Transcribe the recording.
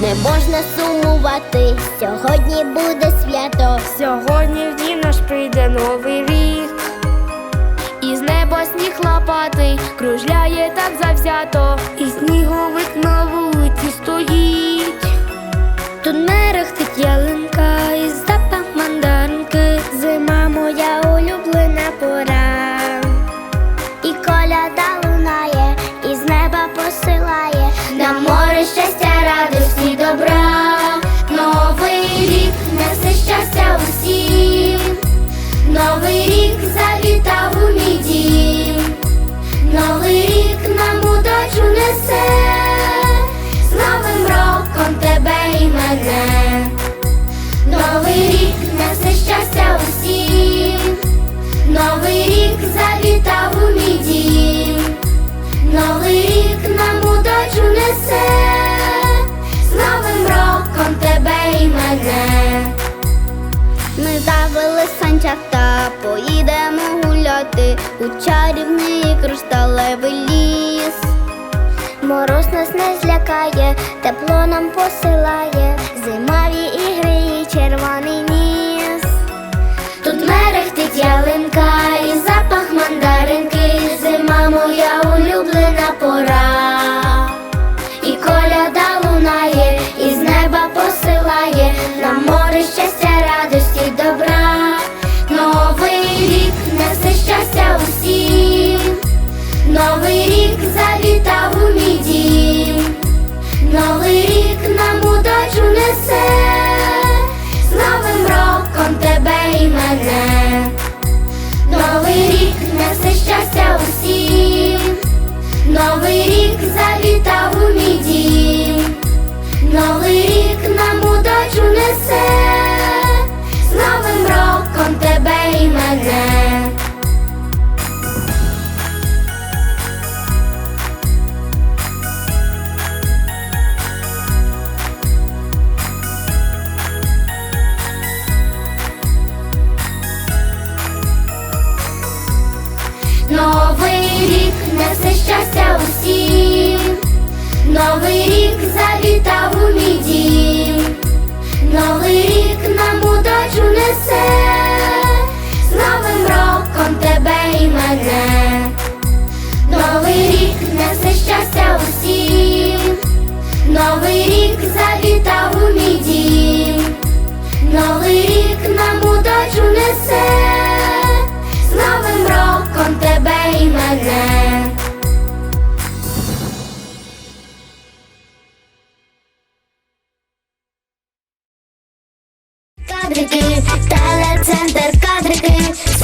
не можна сумувати. Сьогодні буде свято. Сьогодні в дім наш прийде новий рік. Із неба сніг лопатий кружляє так завзято, і сніговик на вулиці стоїть. Тут мерехтить ялинка і мене. Новий рік несе щастя усім. Новий рік завітав у мій дім. Новий рік нам удачу несе. З Новим роком тебе і мене. Ми завели санчата, поїдемо гуляти у чарівний кришталевий ліс. Мороз нас не злякає, тепло нам посилає, зимові ігри і червоний ніс. Тут мерехтить ялинка і запах мандаринки, зима моя улюблена пора. І коляда лунає, і з неба посилає на море щастя, радості, добра. Новий рік несе щастя усім. Новий рік Новий рік завітав у мій. Новий рік нам удачу несе. З Новим роком тебе і мене. Новий рік несе щастя усім. Новий рік завітав у мій дім. Новий рік нам удачу несе. З Новим роком тебе і мене. Новий рік несе щастя усім. Новий рік завітав у мій дім. Новий рік нам удачу несе. Кадрики, телецентр, кадрики,